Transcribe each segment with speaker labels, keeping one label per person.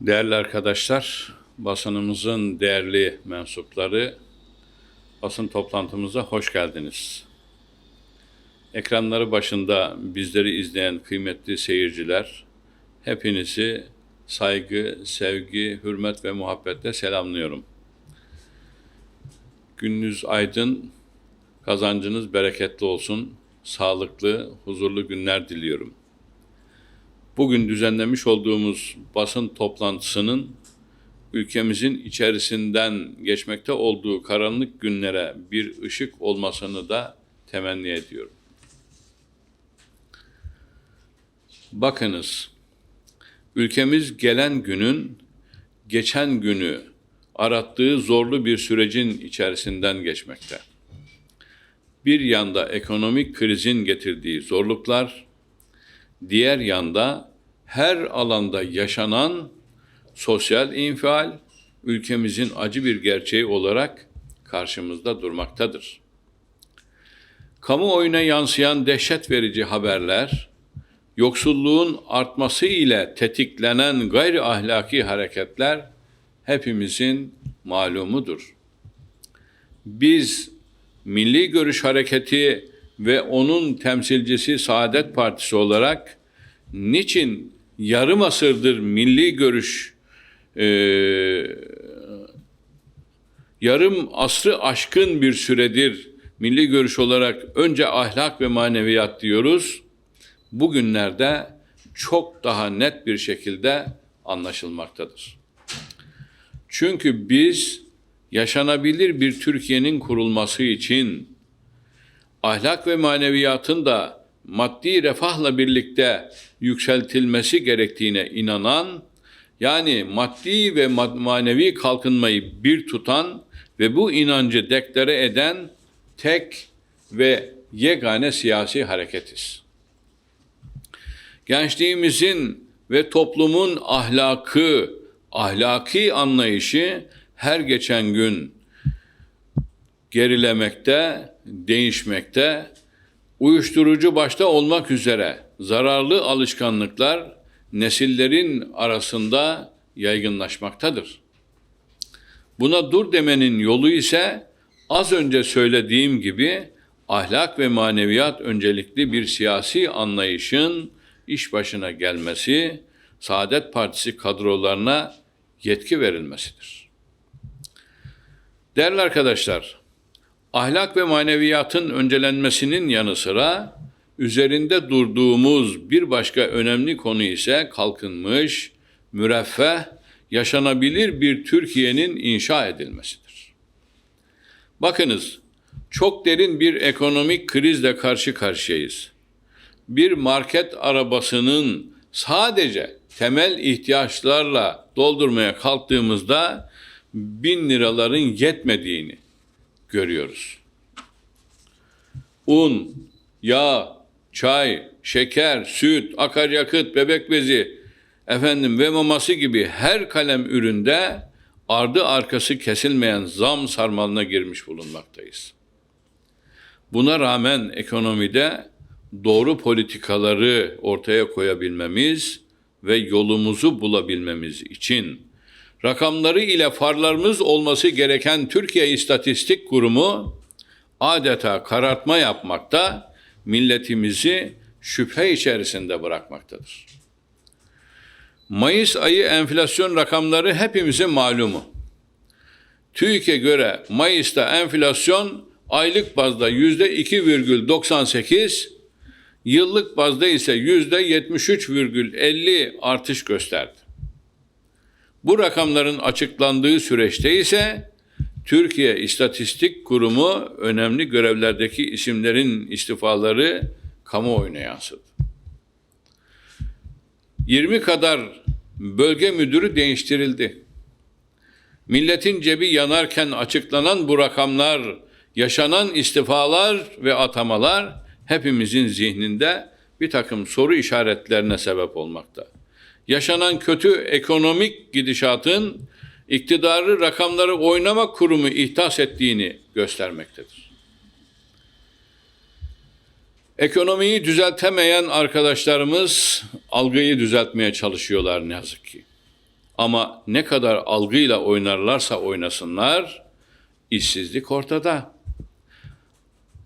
Speaker 1: Değerli arkadaşlar, basınımızın değerli mensupları, basın toplantımıza hoş geldiniz. Ekranları başında bizleri izleyen kıymetli seyirciler, hepinizi saygı, sevgi, hürmet ve muhabbetle selamlıyorum. Gününüz aydın, kazancınız bereketli olsun, sağlıklı, huzurlu günler diliyorum. Bugün düzenlemiş olduğumuz basın toplantısının ülkemizin içerisinden geçmekte olduğu karanlık günlere bir ışık olmasını da temenni ediyorum. Bakınız, ülkemiz gelen günün geçen günü arattığı zorlu bir sürecin içerisinden geçmekte. Bir yanda ekonomik krizin getirdiği zorluklar, diğer yanda her alanda yaşanan sosyal infial ülkemizin acı bir gerçeği olarak karşımızda durmaktadır. Kamuoyuna yansıyan dehşet verici haberler, yoksulluğun artması ile tetiklenen gayri ahlaki hareketler hepimizin malumudur. Biz Milli Görüş Hareketi ve onun temsilcisi Saadet Partisi olarak niçin yarım asırdır milli görüş e, yarım asrı aşkın bir süredir milli görüş olarak önce ahlak ve maneviyat diyoruz. Bugünlerde çok daha net bir şekilde anlaşılmaktadır. Çünkü biz yaşanabilir bir Türkiye'nin kurulması için ahlak ve maneviyatın da maddi refahla birlikte yükseltilmesi gerektiğine inanan, yani maddi ve manevi kalkınmayı bir tutan ve bu inancı deklare eden tek ve yegane siyasi hareketiz. Gençliğimizin ve toplumun ahlakı, ahlaki anlayışı her geçen gün gerilemekte, değişmekte, uyuşturucu başta olmak üzere zararlı alışkanlıklar nesillerin arasında yaygınlaşmaktadır. Buna dur demenin yolu ise az önce söylediğim gibi ahlak ve maneviyat öncelikli bir siyasi anlayışın iş başına gelmesi, Saadet Partisi kadrolarına yetki verilmesidir. Değerli arkadaşlar, ahlak ve maneviyatın öncelenmesinin yanı sıra üzerinde durduğumuz bir başka önemli konu ise kalkınmış, müreffeh, yaşanabilir bir Türkiye'nin inşa edilmesidir. Bakınız, çok derin bir ekonomik krizle karşı karşıyayız. Bir market arabasının sadece temel ihtiyaçlarla doldurmaya kalktığımızda bin liraların yetmediğini görüyoruz. Un, yağ, çay, şeker, süt, akaryakıt, bebek bezi, efendim ve maması gibi her kalem üründe ardı arkası kesilmeyen zam sarmalına girmiş bulunmaktayız. Buna rağmen ekonomide doğru politikaları ortaya koyabilmemiz ve yolumuzu bulabilmemiz için rakamları ile farlarımız olması gereken Türkiye İstatistik Kurumu adeta karartma yapmakta, milletimizi şüphe içerisinde bırakmaktadır. Mayıs ayı enflasyon rakamları hepimizin malumu. TÜİK'e göre Mayıs'ta enflasyon aylık bazda yüzde 2,98, yıllık bazda ise yüzde 73,50 artış gösterdi. Bu rakamların açıklandığı süreçte ise Türkiye İstatistik Kurumu önemli görevlerdeki isimlerin istifaları kamuoyuna yansıdı. 20 kadar bölge müdürü değiştirildi. Milletin cebi yanarken açıklanan bu rakamlar, yaşanan istifalar ve atamalar hepimizin zihninde bir takım soru işaretlerine sebep olmakta. Yaşanan kötü ekonomik gidişatın iktidarı rakamları oynamak kurumu ihtas ettiğini göstermektedir. Ekonomiyi düzeltemeyen arkadaşlarımız algıyı düzeltmeye çalışıyorlar ne yazık ki. Ama ne kadar algıyla oynarlarsa oynasınlar, işsizlik ortada.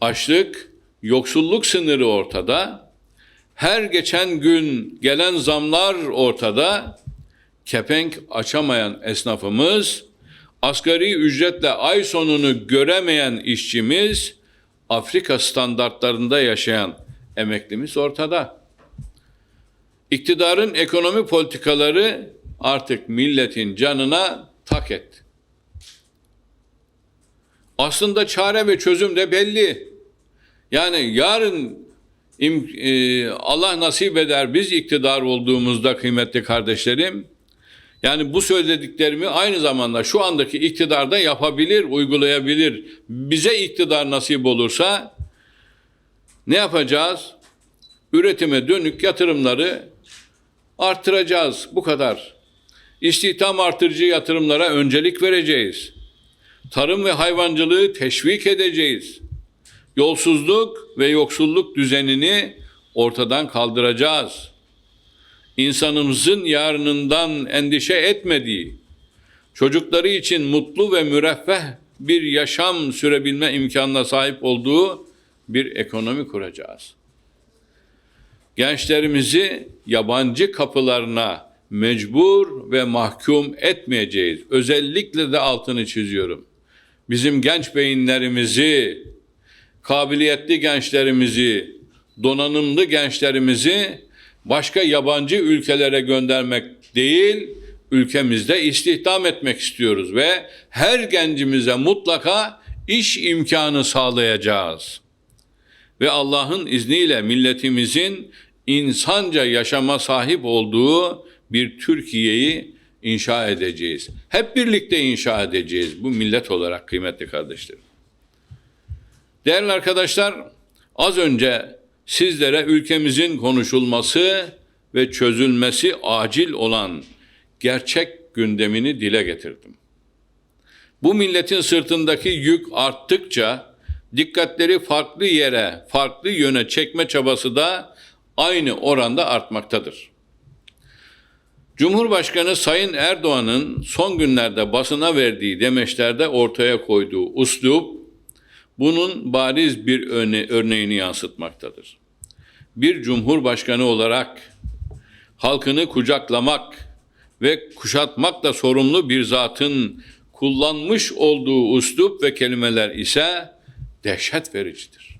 Speaker 1: Açlık, yoksulluk sınırı ortada. Her geçen gün gelen zamlar ortada. Kepenk açamayan esnafımız, asgari ücretle ay sonunu göremeyen işçimiz, Afrika standartlarında yaşayan emeklimiz ortada. İktidarın ekonomi politikaları artık milletin canına tak etti. Aslında çare ve çözüm de belli. Yani yarın Allah nasip eder biz iktidar olduğumuzda kıymetli kardeşlerim. Yani bu söylediklerimi aynı zamanda şu andaki iktidarda yapabilir, uygulayabilir. Bize iktidar nasip olursa ne yapacağız? Üretime dönük yatırımları arttıracağız. Bu kadar. İstihdam artırıcı yatırımlara öncelik vereceğiz. Tarım ve hayvancılığı teşvik edeceğiz. Yolsuzluk ve yoksulluk düzenini ortadan kaldıracağız. İnsanımızın yarınından endişe etmediği, çocukları için mutlu ve müreffeh bir yaşam sürebilme imkanına sahip olduğu bir ekonomi kuracağız. Gençlerimizi yabancı kapılarına mecbur ve mahkum etmeyeceğiz. Özellikle de altını çiziyorum. Bizim genç beyinlerimizi, kabiliyetli gençlerimizi, donanımlı gençlerimizi başka yabancı ülkelere göndermek değil, ülkemizde istihdam etmek istiyoruz ve her gencimize mutlaka iş imkanı sağlayacağız. Ve Allah'ın izniyle milletimizin insanca yaşama sahip olduğu bir Türkiye'yi inşa edeceğiz. Hep birlikte inşa edeceğiz bu millet olarak kıymetli kardeşlerim. Değerli arkadaşlar, az önce sizlere ülkemizin konuşulması ve çözülmesi acil olan gerçek gündemini dile getirdim. Bu milletin sırtındaki yük arttıkça dikkatleri farklı yere, farklı yöne çekme çabası da aynı oranda artmaktadır. Cumhurbaşkanı Sayın Erdoğan'ın son günlerde basına verdiği demeçlerde ortaya koyduğu uslup bunun bariz bir örne örneğini yansıtmaktadır. Bir cumhurbaşkanı olarak halkını kucaklamak ve kuşatmakla sorumlu bir zatın kullanmış olduğu uslup ve kelimeler ise dehşet vericidir.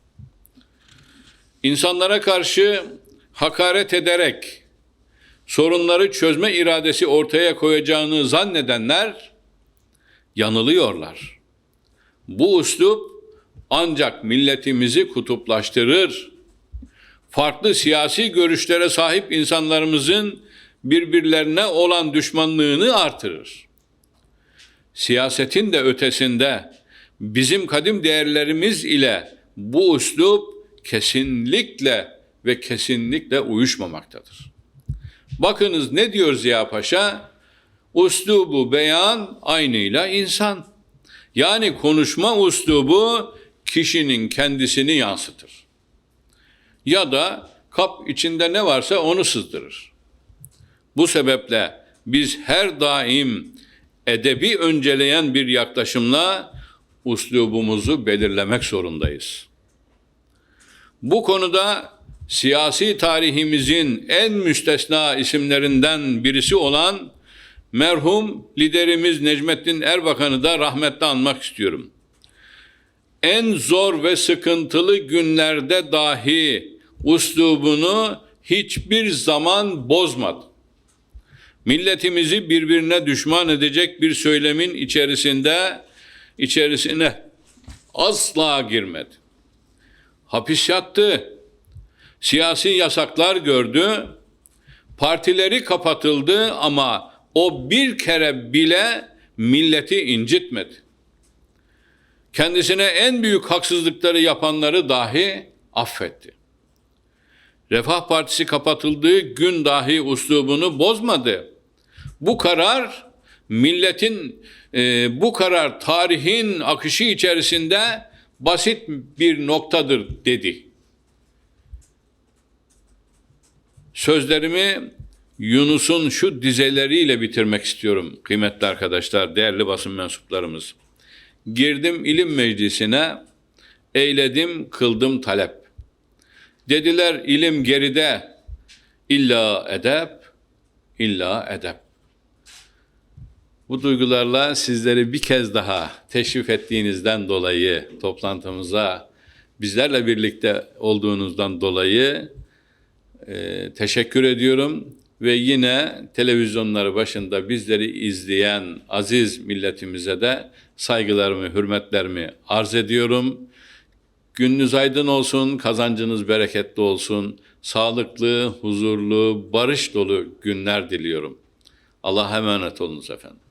Speaker 1: İnsanlara karşı hakaret ederek sorunları çözme iradesi ortaya koyacağını zannedenler yanılıyorlar. Bu uslup ancak milletimizi kutuplaştırır. Farklı siyasi görüşlere sahip insanlarımızın birbirlerine olan düşmanlığını artırır. Siyasetin de ötesinde bizim kadim değerlerimiz ile bu üslup kesinlikle ve kesinlikle uyuşmamaktadır. Bakınız ne diyor Ziya Paşa? Uslubu beyan aynıyla insan. Yani konuşma uslubu kişinin kendisini yansıtır. Ya da kap içinde ne varsa onu sızdırır. Bu sebeple biz her daim edebi önceleyen bir yaklaşımla uslubumuzu belirlemek zorundayız. Bu konuda siyasi tarihimizin en müstesna isimlerinden birisi olan merhum liderimiz Necmettin Erbakan'ı da rahmetle anmak istiyorum. En zor ve sıkıntılı günlerde dahi uslubunu hiçbir zaman bozmadı. Milletimizi birbirine düşman edecek bir söylemin içerisinde içerisine asla girmedi. Hapis yattı. Siyasi yasaklar gördü. Partileri kapatıldı ama o bir kere bile milleti incitmedi. Kendisine en büyük haksızlıkları yapanları dahi affetti. Refah Partisi kapatıldığı gün dahi uslubunu bozmadı. Bu karar milletin e, bu karar tarihin akışı içerisinde basit bir noktadır dedi. Sözlerimi Yunus'un şu dizeleriyle bitirmek istiyorum kıymetli arkadaşlar, değerli basın mensuplarımız. Girdim ilim meclisine, eyledim, kıldım talep. Dediler ilim geride, illa edep, illa edep. Bu duygularla sizleri bir kez daha teşrif ettiğinizden dolayı toplantımıza bizlerle birlikte olduğunuzdan dolayı e, teşekkür ediyorum ve yine televizyonları başında bizleri izleyen aziz milletimize de saygılarımı, hürmetlerimi arz ediyorum. Gününüz aydın olsun, kazancınız bereketli olsun, sağlıklı, huzurlu, barış dolu günler diliyorum. Allah'a emanet olunuz efendim.